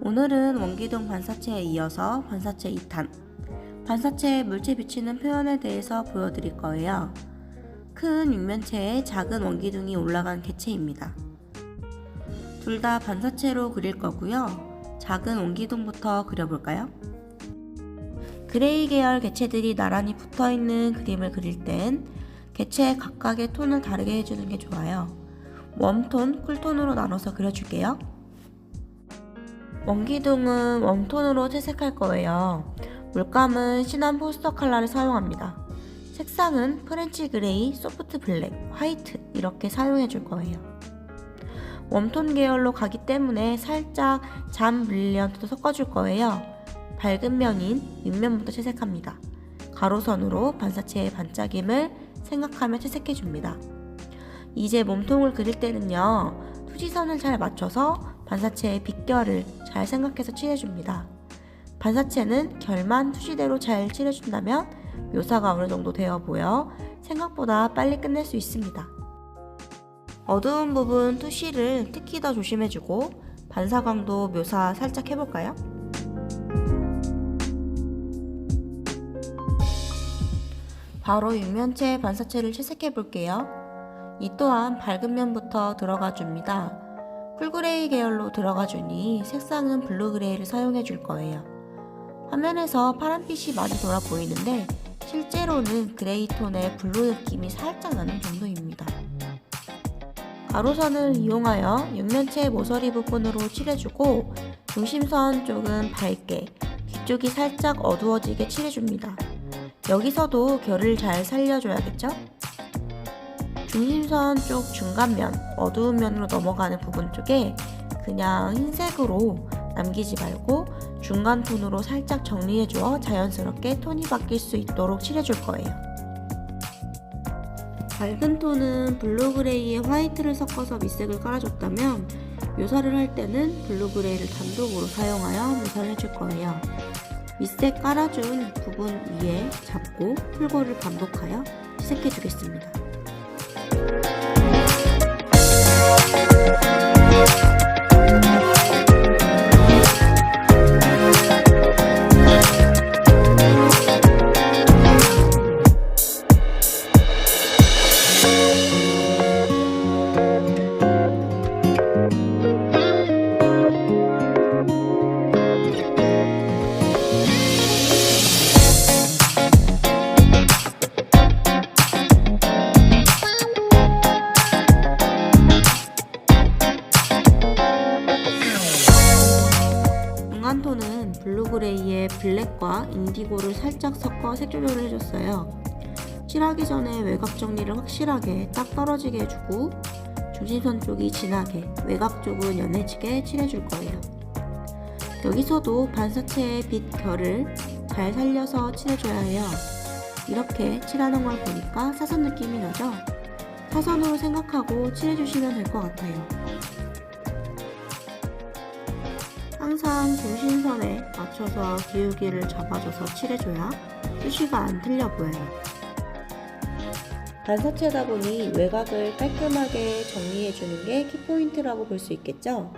오늘은 원기둥 반사체에 이어서 반사체 2탄, 반사체에 물체 비치는 표현에 대해서 보여드릴 거예요. 큰 육면체에 작은 원기둥이 올라간 개체입니다. 둘 다 반사체로 그릴 거고요. 작은 원기둥부터 그려볼까요? 그레이 계열 개체들이 나란히 붙어 있는 그림을 그릴 땐 개체 각각의 톤을 다르게 해주는 게 좋아요. 웜톤, 쿨톤으로 나눠서 그려줄게요. 원기둥은 웜톤으로 채색할 거예요. 물감은 진한 포스터 컬러를 사용합니다. 색상은 프렌치 그레이, 소프트 블랙, 화이트 이렇게 사용해 줄 거예요. 웜톤 계열로 가기 때문에 살짝 잠 브릴리언트도 섞어줄 거예요. 밝은 면인 윗면부터 채색합니다. 가로선으로 반사체의 반짝임을 생각하며 채색해 줍니다. 이제 몸통을 그릴 때는요, 투지선을 잘 맞춰서 반사체의 빗결을 잘 생각해서 칠해줍니다. 반사체는 결만 투시대로 잘 칠해준다면 묘사가 어느 정도 되어 보여 생각보다 빨리 끝낼 수 있습니다. 어두운 부분 투시를 특히 더 조심해주고 반사광도 묘사 살짝 해볼까요? 바로 육면체 반사체를 채색해 볼게요. 이 또한 밝은 면부터 들어가 줍니다. 쿨그레이 계열로 들어가 주니 색상은 블루그레이를 사용해 줄 거예요. 화면에서 파란빛이 많이 돌아 보이는데 실제로는 그레이 톤의 블루 느낌이 살짝 나는 정도입니다. 가로선을 이용하여 육면체 모서리 부분으로 칠해주고 중심선 쪽은 밝게, 뒤쪽이 살짝 어두워지게 칠해줍니다. 여기서도 결을 잘 살려줘야겠죠? 중심선 쪽 중간면, 어두운 면으로 넘어가는 부분 쪽에 그냥 흰색으로 남기지 말고 중간 톤으로 살짝 정리해주어 자연스럽게 톤이 바뀔 수 있도록 칠해줄 거예요. 밝은 톤은 블루 그레이에 화이트를 섞어서 밑색을 깔아줬다면 묘사를 할 때는 블루 그레이를 단독으로 사용하여 묘사를 해줄 거예요. 밑색 깔아준 부분 위에 잡고 풀고를 반복하여 채색해 주겠습니다. 블랙과 인디고를 살짝 섞어 색 조절을 해줬어요. 칠하기 전에 외곽 정리를 확실하게 딱 떨어지게 해주고 중심선 쪽이 진하게 외곽 쪽은 연해지게 칠해줄 거예요. 여기서도 반사체의 빛 결을 잘 살려서 칠해줘야 해요. 이렇게 칠하는 걸 보니까 사선 느낌이 나죠? 사선으로 생각하고 칠해주시면 될 것 같아요. 항상 중심선에 맞춰서 기울기를 잡아줘서 칠해줘야 표시가 안 틀려 보여요. 반사체다 보니 외곽을 깔끔하게 정리해주는 게 키포인트라고 볼 수 있겠죠?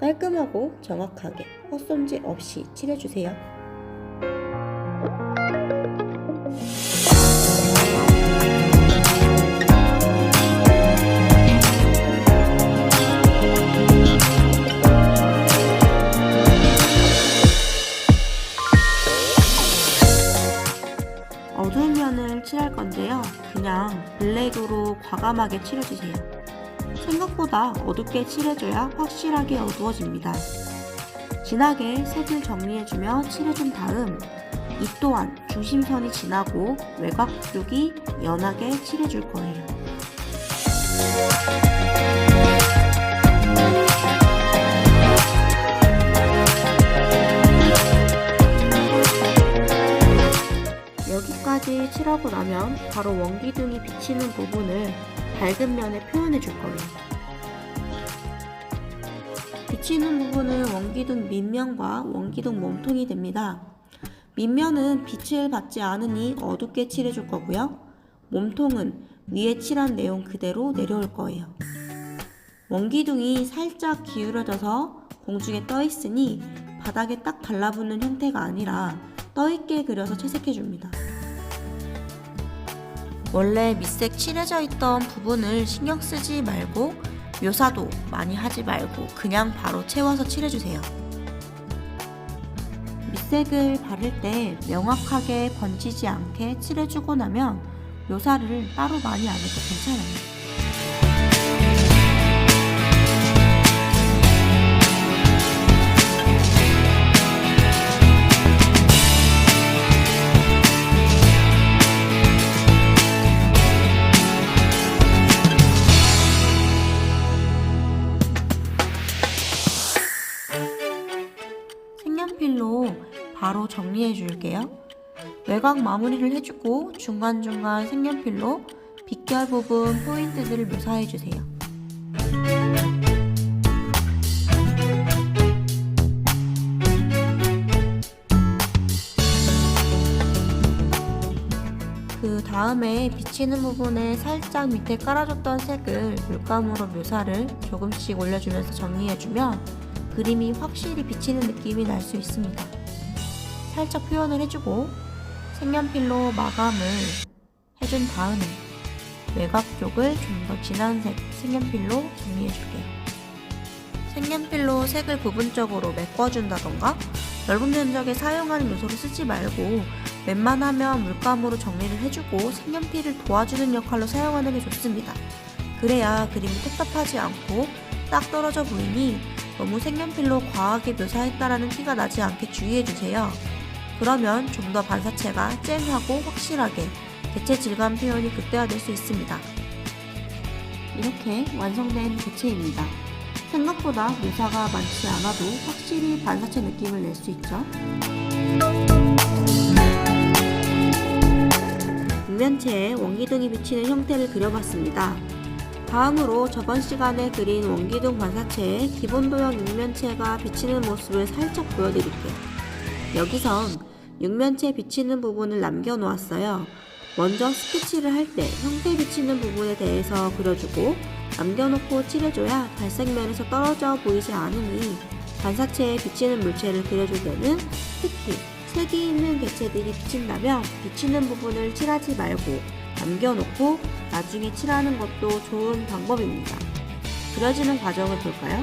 깔끔하고 정확하게 헛손질 없이 칠해주세요. 과감하게 칠해주세요. 생각보다 어둡게 칠해줘야 확실하게 어두워집니다. 진하게 색을 정리해주며 칠해준 다음 이 또한 중심선이 진하고 외곽 쪽이 연하게 칠해줄 거예요. 여기까지 칠하고 나면 바로 원기둥이 비치는 부분을 밝은 면에 표현해 줄 거예요. 비치는 부분은 원기둥 밑면과 원기둥 몸통이 됩니다. 밑면은 빛을 받지 않으니 어둡게 칠해 줄 거고요. 몸통은 위에 칠한 내용 그대로 내려올 거예요. 원기둥이 살짝 기울어져서 공중에 떠 있으니 바닥에 딱 달라붙는 형태가 아니라 떠있게 그려서 채색해 줍니다. 원래 밑색 칠해져 있던 부분을 신경 쓰지 말고 묘사도 많이 하지 말고 그냥 바로 채워서 칠해주세요. 밑색을 바를 때 명확하게 번지지 않게 칠해주고 나면 묘사를 따로 많이 안 해도 괜찮아요. 바로 정리해 줄게요. 외곽 마무리를 해주고 중간중간 색연필로 빗결 부분 포인트들을 묘사해 주세요. 그 다음에 비치는 부분에 살짝 밑에 깔아줬던 색을 물감으로 묘사를 조금씩 올려주면서 정리해주면 그림이 확실히 비치는 느낌이 날 수 있습니다. 살짝 표현을 해주고 색연필로 마감을 해준 다음에 외곽 쪽을 좀 더 진한 색 색연필로 정리해줄게요. 색연필로 색을 부분적으로 메꿔준다던가 넓은 면적에 사용하는 요소를 쓰지 말고 웬만하면 물감으로 정리를 해주고 색연필을 도와주는 역할로 사용하는 게 좋습니다. 그래야 그림이 답답하지 않고 딱 떨어져 보이니 너무 색연필로 과하게 묘사했다라는 티가 나지 않게 주의해주세요. 그러면 좀 더 반사체가 쨍하고 확실하게 개체 질감 표현이 극대화될 수 있습니다. 이렇게 완성된 개체입니다. 생각보다 묘사가 많지 않아도 확실히 반사체 느낌을 낼 수 있죠. 육면체에 원기둥이 비치는 형태를 그려봤습니다. 다음으로 저번 시간에 그린 원기둥 반사체의 기본 도형 육면체가 비치는 모습을 살짝 보여드릴게요. 여기선 육면체 비치는 부분을 남겨 놓았어요. 먼저 스케치를 할 때 형태 비치는 부분에 대해서 그려주고 남겨놓고 칠해줘야 발색면에서 떨어져 보이지 않으니 반사체에 비치는 물체를 그려줄 때는 특히 색이 있는 개체들이 비친다면 비치는 부분을 칠하지 말고 남겨놓고 나중에 칠하는 것도 좋은 방법입니다. 그려지는 과정을 볼까요?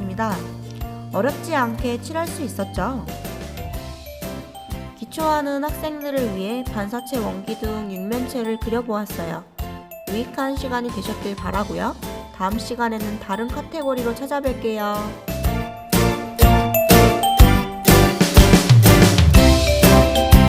완성되었습니다. 어렵지 않게 칠할 수 있었죠? 기초하는 학생들을 위해 반사체 원기둥 육면체를 그려보았어요. 유익한 시간이 되셨길 바라고요. 다음 시간에는 다른 카테고리로 찾아뵐게요.